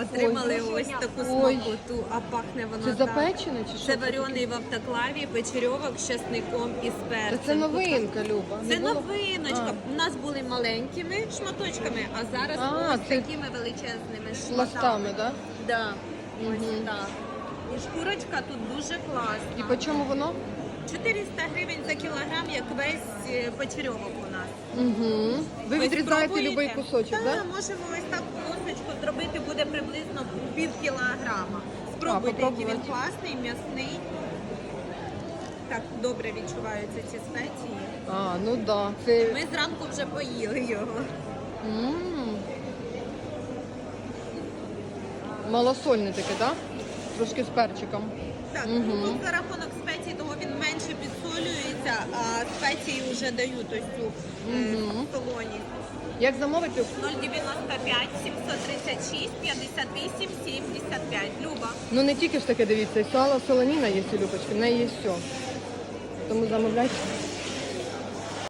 Отримали ось таку смакоту, а пахне вона Це так. запечене чи що? Це варений в автоклаві, печерьовок з часником і з перцем. це новинка, Люба. Це було? новиночка. У нас були маленькими шматочками, а зараз А, ось це такими величезними А, шматами. так? Да. Ось так. І шкурочка тут дуже класна. І по чому воно? 400 гривень за кілограм, як весь е, почерьовок у нас. Угу. Ви відрізаєте будь-який кусочок, Так, так? можемо ось так полосочку зробити, буде приблизно пів кілограма. Спробуйте, який він класний, м'ясний. Так добре відчуваються ці спеції. А, ну да. Це Ми зранку вже поїли його. М. малосольне таке, так? Трошки з перчиком. Так, ну, тут за рахунок спецій, того він менше підсолюється, а спеції вже дають ось цю е, Мгм. Як замовити? 095 736 58 75. Люба. Ну не тільки ж таке дивіться, і сало солоніна є у Любочки, в неї є все. Тому замовляйте.